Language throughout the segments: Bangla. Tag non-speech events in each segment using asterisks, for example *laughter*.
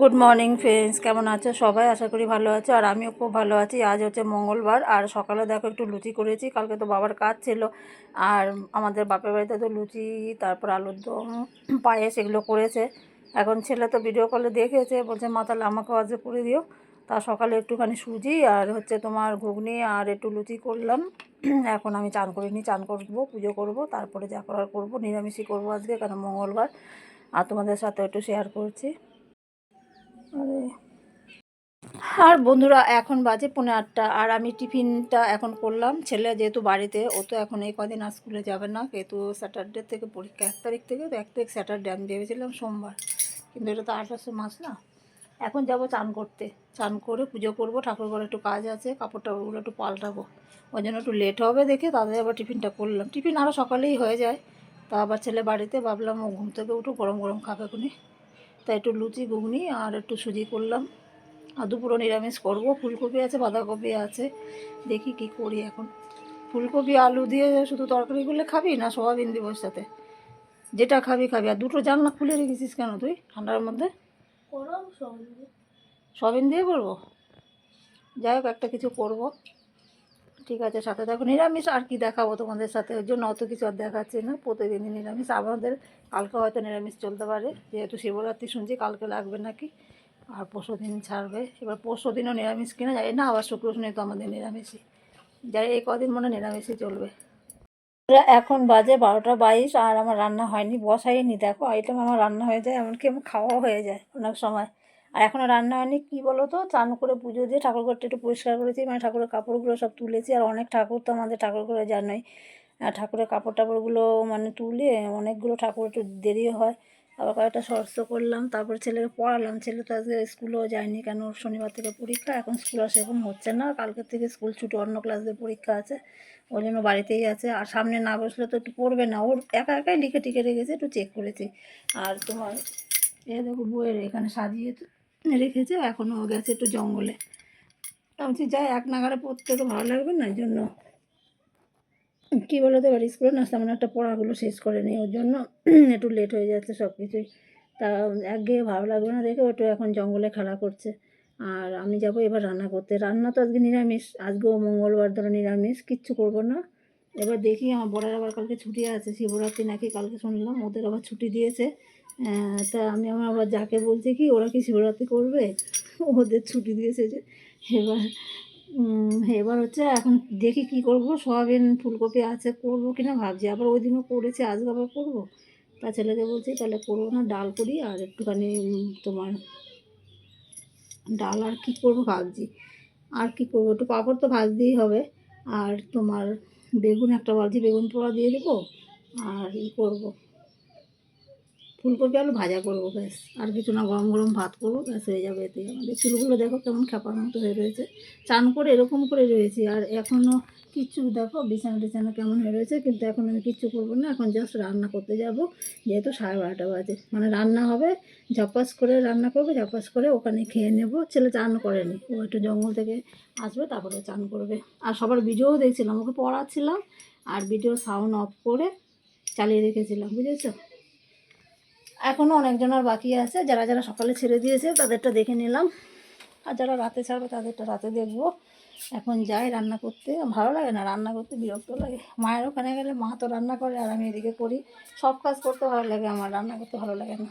গুড মর্নিং ফ্রেন্ডস কেমন আছো? সবাই আশা করি ভালো আছো, আর আমিও খুব ভালো আছি। আজ হচ্ছে মঙ্গলবার, আর সকালে দেখো একটু লুচি করেছি। কালকে তো বাবার কাজ ছিল, আর আমাদের বাপের বাড়িতে তো লুচি, তারপর আলুর দম, পায়েস এগুলো করেছে। এখন ছেলে তো ভিডিও কলে দেখেছে, বলছে, মা, তাহলে আমাকেও আজকে করে দিও। তা সকালে একটুখানি সুজি, আর হচ্ছে তোমার ঘুগনি আর একটু লুচি করলাম। এখন আমি চান করিনি চান করব, পুজো করব, তারপরে যা করার করব, নিরামিষই করব আজকে কারণ মঙ্গলবার। আর তোমাদের সাথে একটু শেয়ার করছি। আরে। বন্ধুরা, এখন বাজে পৌনে আটটা, আর আমি টিফিনটা এখন করলাম। ছেলে যেহেতু বাড়িতে, ও তো এখন এই কদিন আর স্কুলে যাবে না, যেহেতু স্যাটারডে থেকে পরীক্ষা, এক তারিখ থেকে তো এক তারিখ স্যাটারডে আমি ভেবেছিলাম সোমবার। কিন্তু এটা তো আঠাশে মাস না। এখন যাব চান করতে। চান করে পুজো করব ঠাকুর ঘরে একটু কাজ আছে কাপড় টাপড়গুলো একটু পাল্টাবো। ওই জন্য একটু লেট হবে দেখে তাদের আবার টিফিনটা করলাম। টিফিন আরও সকালেই হয়ে যায়। তা আবার ছেলে বাড়িতে, ভাবলাম ও ঘুম থেকে উঠো গরম গরম খাবে খুনি। তাই একটু লুচি ঘুগনি আর একটু সুজি করলাম। আর দুপুরও নিরামিষ করব। ফুলকপি আছে বাঁধাকপি আছে। দেখি কি করি এখন। ফুলকপি আলু দিয়ে শুধু তরকারি করলে খাবি না সোয়াবিন দিব সাথে? যেটা খাবি খাবি। আর দুটো জানলা খুলে রেখেছিস কেন তুই ঠান্ডার মধ্যে? সোয়াবিন দিয়ে করব? যাই হোক একটা কিছু করব। ঠিক আছে, সাথে দেখো নিরামিষ আর কি দেখাবো তোমাদের সাথে? ওই জন্য অত কিছু আর দেখাচ্ছে না। প্রতিদিনই নিরামিষ। আমাদের কালকে হয়তো নিরামিষ চলতে পারে। যেহেতু শিবরাত্রি শুনছি, কালকে লাগবে নাকি? আর পরশু দিন ছাড়বে। এবার পরশু দিনও নিরামিষ কিনা যায় না। আবার শুক্র শনি তো আমাদের নিরামিষই। যাই এই কদিন মনে নিরামিষই চলবে। এখন বাজে বারোটা বাইশ আর আমার রান্না হয়নি, বসাইনি। দেখো আইটেম আমার রান্না হয়ে যায়, এমনকি আমার খাওয়াও হয়ে যায় অনেক সময়। আর এখনও রান্না হয়নি, কী বলো তো চান করে পুজো দিয়ে ঠাকুর ঘরটা একটু পরিষ্কার করেছি মানে ঠাকুরের কাপড়গুলো সব তুলেছি। আর অনেক ঠাকুর তো আমাদের ঠাকুর ঘরে জানোই আর ঠাকুরের কাপড় টাপড়গুলো মানে তুলে অনেকগুলো ঠাকুর একটু দেরি হয়। আবার কয়েকটা সরস্ব করলাম, তারপর ছেলেকে পড়ালাম। ছেলে তো আজকে স্কুলেও যায়নি কেন? শনিবার থেকে পরীক্ষা, এখন স্কুল আর সেরকম হচ্ছে না। কালকের থেকে স্কুল ছুটি, অন্য ক্লাসদের পরীক্ষা আছে। ওই জন্য বাড়িতেই আছে। আর সামনে না বসলে তো একটু পড়বে না। ওর একা একাই লিখে টিকে রেখেছে, একটু চেক করেছি। আর তোমার এ দেখো বইয়ের এখানে সাজিয়ে রেখেছে এখনও গেছে একটু জঙ্গলে। বলছি যাই এক নাগারে পড়তে তো ভালো লাগবে না, এই জন্য কী বলো তো এবার স্কুলে না তেমন একটা পড়াগুলো শেষ করে নিই ওর জন্য *clears throat* একটু লেট হয়ে যাচ্ছে সব কিছুই তা একঘেয়ে ভালো লাগবে না দেখে, ওটা এখন জঙ্গলে খেলা করছে। আর আমি যাব এবার রান্না করতে। রান্না তো আজকে নিরামিষ আজকেও মঙ্গলবার ধরো নিরামিষ, কিচ্ছু করব না। এবার দেখি, আমার বড়ের আবার কালকে ছুটি আছে, শিবরাত্রি নাকি কালকে শুনলাম, ওদের আবার ছুটি দিয়েছে। তা আমি আমার আবার যাকে বলছি কি, ওরা কি শিবরাত্রি করবে? ওদের ছুটি দিয়েছে যে এবার এবার হচ্ছে এখন দেখি কি করব, সোয়াবিন ফুলকপি আছে, করব কিনা ভাবছি। আবার ওই দিনও করেছি, আজকে আবার করব। তা ছেলেকে বলছি, তাহলে করব না, ডাল করি, আর একটুখানি তোমার ডাল আর কি করব ভাবছি। আর কি করব? একটু পাঁপড় তো ভাজতেই হবে। আর তোমার বেগুন একটা ভাজি বেগুন পোড়া দিয়ে দেবো, আর ই করব। ফুলকপি আলু ভাজা করব, ব্যাস। আর কিছু না, গরম গরম ভাত করব, ব্যাস হয়ে যাবে এতে আমাদের। চুলগুলো দেখো কেমন খেপার মতো হয়ে রয়েছে। চান করে এরকম করে রয়েছি, আর এখনও কিচ্ছু দেখো, বিছানা টিছানা কেমন হয়ে রয়েছে, কিন্তু এখন আমি কিচ্ছু করব না। এখন জাস্ট রান্না করতে যাব, যেহেতু সাড়ে বারোটা বাজে। মানে রান্না হবে, ঝপাস করে রান্না করবে, ঝপাস করে ওখানে খেয়ে নেব। ছেলে চান করেনি, ও একটু জঙ্গল থেকে আসবে, তারপরে চান করবে। আর সবার ভিডিওও দেখছিলাম, ওকে পড়াচ্ছিলাম, আর ভিডিও সাউন্ড অফ করে চালিয়ে রেখেছিলাম, বুঝেছ? এখনও অনেকজনের বাকি আছে, যারা যারা সকালে ছেড়ে দিয়েছে তাদেরটা দেখে নিলাম। আর যারা রাতে ছাড়বে তাদেরটা রাতে দেখব। এখন যাই রান্না করতে। ভালো লাগে না রান্না করতে, বিরক্ত লাগে। মায়ের ওখানে গেলে মা তো রান্না করে আর আমি এদিকে করি। সব কাজ করতে ভালো লাগে, আমার রান্না করতে ভালো লাগে না।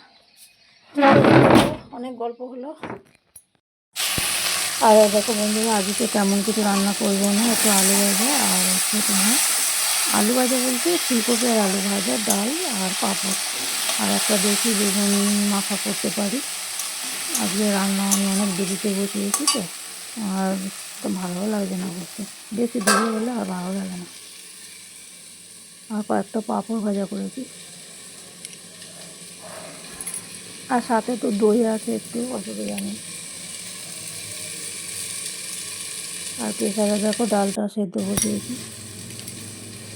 অনেক গল্প হলো। আর দেখো বন্ধুরা, আজকে তেমন কিছু রান্না করব না, একটু আলু ভাজা আর হচ্ছে তোমার আলু ভাজা বলতে ফুলকপি আর আলু ভাজা, ডাল আর পাঁপড়। আর একটা দেখি বেগুন মাখা করতে পারি। আজকে রান্না আমি অনেক দেরিতে বসিয়েছি তো, আর তো ভালোও লাগছে না করতে। বেশি দেরি হলে আর ভালো লাগে না। আর কয়েকটা পাঁপড় ভাজা করেছি। আর সাথে তো দই আছে, একটু অসুবিধা নেই। আর প্রেশারে দেখো ডালটা সেদ্ধ বসিয়েছি।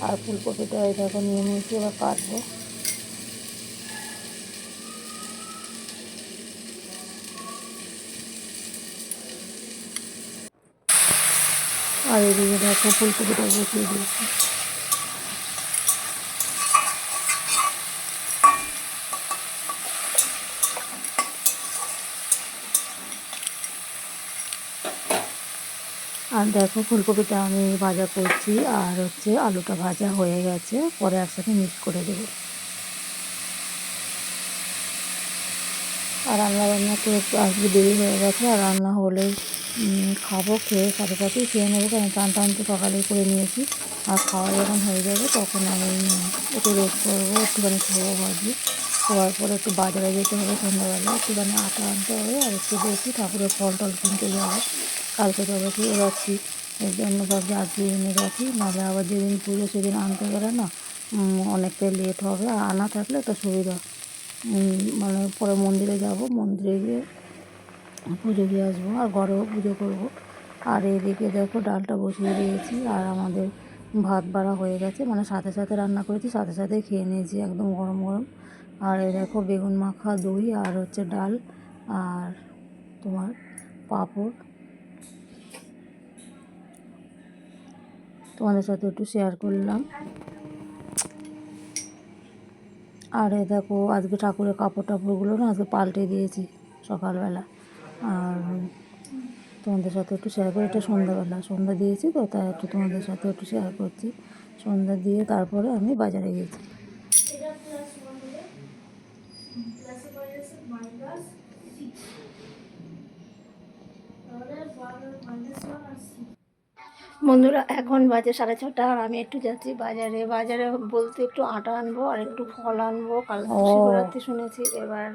আর ফুলকপিটা এই দেখো নিয়ে নিয়েছি, এবার কাটবো। আর এদিকে দেখো ফুলকপিটা বসিয়ে দিয়েছি। আর দেখো, ফুলকপিটা আমি ভাজা করছি, আর হচ্ছে আলুটা ভাজা হয়ে গেছে, পরে একসাথে মিক্স করে দেবো। আর রান্না বান্না তো একটু আজকে দেরি হয়ে গেছে, আর রান্না হলে খাব, খেয়ে সাথে সাথেই খেয়ে নেব, কারণ টান টান তো সকালেই করে নিয়েছি। আর খাওয়া যখন হয়ে যাবে তখন আমি একটু রেস্ট করব, একটুখানি খাব ভাবছি। খাওয়ার পরে একটু বাজারে যেতে হবে সন্ধ্যাবেলা, একটুখানি আটা আনতে হবে, আর একটু বেশি ঠাকুরের ফল টল কিনতে যাব। কালকে তবে খেয়ে যাচ্ছি, এর জন্য ভাবছি আজকে এনে রাখি নাহলে আবার যেদিন পুজো সেদিন আনতে গেলে না অনেকটাই লেট হবে, আর আনা থাকলে তো সুবিধা। মানে পরে মন্দিরে যাব, মন্দিরে গিয়ে পুজো দিয়ে আসব আর ঘরেও পুজো করব। আর এদিকে দেখো ডালটা বসিয়ে দিয়েছি আর আমাদের ভাত বাড়া হয়ে গেছে মানে সাথে সাথে রান্না করেছি, সাথে সাথে খেয়ে নিয়েছি একদম গরম গরম। আর এ দেখো বেগুন মাখা, দই আর হচ্ছে ডাল আর তোমার পাঁপড়। তোমাদের সাথে একটু শেয়ার করলাম। আর এ দেখো, আজকে ঠাকুরের কাপড় টাপড়গুলো না আজকে পাল্টে দিয়েছি সকালবেলা। আর তোমাদের সাথে একটু শেয়ার করি, এটা সন্ধ্যাবেলা। সন্ধ্যা দিয়েছি তো, তাই একটু তোমাদের সাথে একটু শেয়ার করছি। সন্ধ্যা দিয়ে তারপরে আমি বাজারে গেছি বন্ধুরা এখন বাজে সাড়ে ছটা আর আমি একটু যাচ্ছি বাজারে। বাজারে বলতে একটু আটা আনব আর একটু ফল আনব। কাল শিবরাত্রি শুনেছি এবার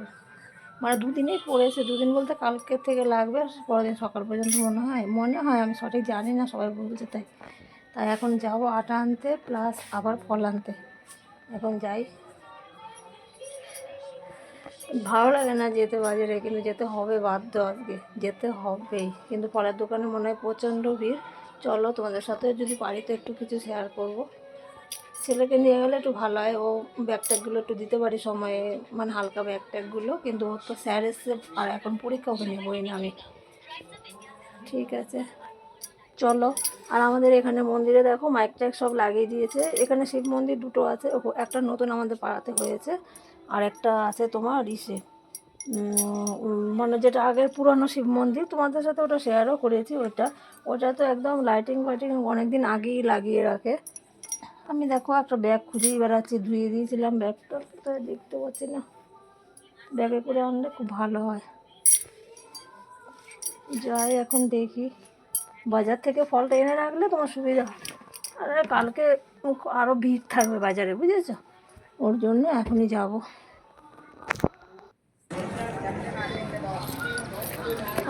মানে দুদিনেই পড়েছে। দুদিন বলতে কালকে থেকে লাগবে পরের দিন সকাল পর্যন্ত মনে হয়। মনে হয় আমি সঠিক জানি না সবাই বলছে তাই। তাই এখন যাব আটা আনতে প্লাস আবার ফল আনতে। এখন যাই। ভালো লাগে না যেতে বাজারে কিন্তু যেতে হবে বাধ্য আজকে। যেতে হবেই কিন্তু ফলের দোকানে মনে হয় প্রচণ্ড ভিড়। চলো তোমাদের সাথে যদি পারি তো একটু কিছু শেয়ার করব। ছেলেকে নিয়ে গেলে একটু ভালো হয়, ও ব্যাগ ট্যাগগুলো একটু দিতে পারি সময়ে মানে হালকা ব্যাগ ট্যাগগুলো কিন্তু ওর তো স্যার এসছে, আর এখন পরীক্ষা ওকে নেবই না আমি। ঠিক আছে, চলো। আর আমাদের এখানে মন্দিরে দেখো মাইক ট্যাগ সব লাগিয়ে দিয়েছে। এখানে শিব মন্দির দুটো আছে একটা নতুন আমাদের পাড়াতে হয়েছে, আর একটা আছে তোমার ইসে। মানে যেটা আগের পুরনো শিব মন্দির, তোমাদের সাথে ওটা শেয়ারও করেছি ওটা ওটা তো একদম লাইটিং ফাইটিং অনেক দিন আগেই লাগিয়ে রাখে। আমি দেখো একটা ব্যাগ খুঁজেই বেড়াচ্ছি, ধুয়ে দিয়েছিলাম ব্যাগটা তো দেখতে পাচ্ছি না। ব্যাগে করে আনলে খুব ভালো হয়। যাই, এখন দেখি। বাজার থেকে ফলটা এনে রাখলে তোমার সুবিধা আর কালকে আরও ভিড় থাকবে বাজারে, বুঝেছ? ওর জন্য এখনই যাব।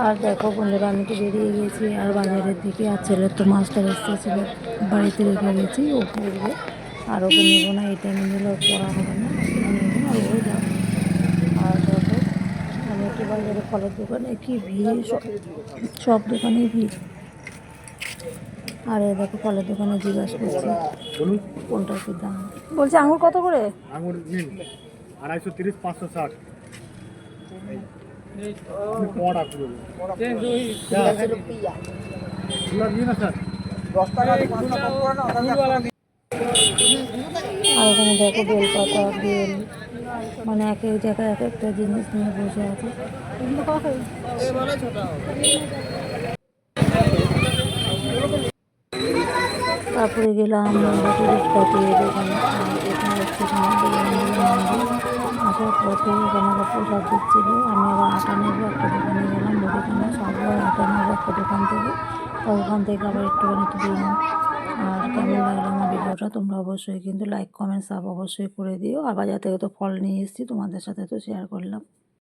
আর দেখো বন্ধুরা আমি তো বেরিয়ে গেছি আর বাজারের দিকে। আর ছেলের তো মাছটা এসছে ছেলে বাড়িতে রেখে গেছি ও পড়বে আর ওকে নেব না এটা নিলে ওর পড়া হবে না আর ও যাবে। আর দেখো আমি একটু বাজারে ফলের দোকানে কি ভিড় সব সব দোকানে ভিড়। আর এই দেখো ফলের দোকানে জিজ্ঞাসা করছি কোনটা কি দাম? বলছি আঙুর কত করে? আঙুর নিন আড়াইশো তিরিশ পাঁচশো ষাট। আর এখানে দেখো বেলপাতা বেল মানে এক এক জায়গায় এক একটা জিনিস নিয়ে বসে আছে তারপরে গেলাম। আর এখানে হচ্ছে পথে এখানে আবার প্রসাদ দিচ্ছিল। আমি আবার আটা নেব, একটা দোকানে গেলাম মুদিখানা সবাই আটা নেব, একটা দোকান থেকে। ওখান থেকে আবার একটুখানি তুলে নিলাম। আর কেমন লাগল আমার ভিডিওটা তোমরা অবশ্যই কিন্তু লাইক কমেন্ট সাব অবশ্যই করে দিও। আর বাজার থেকে তো ফল নিয়ে এসেছি, তোমাদের সাথে তো শেয়ার করলাম।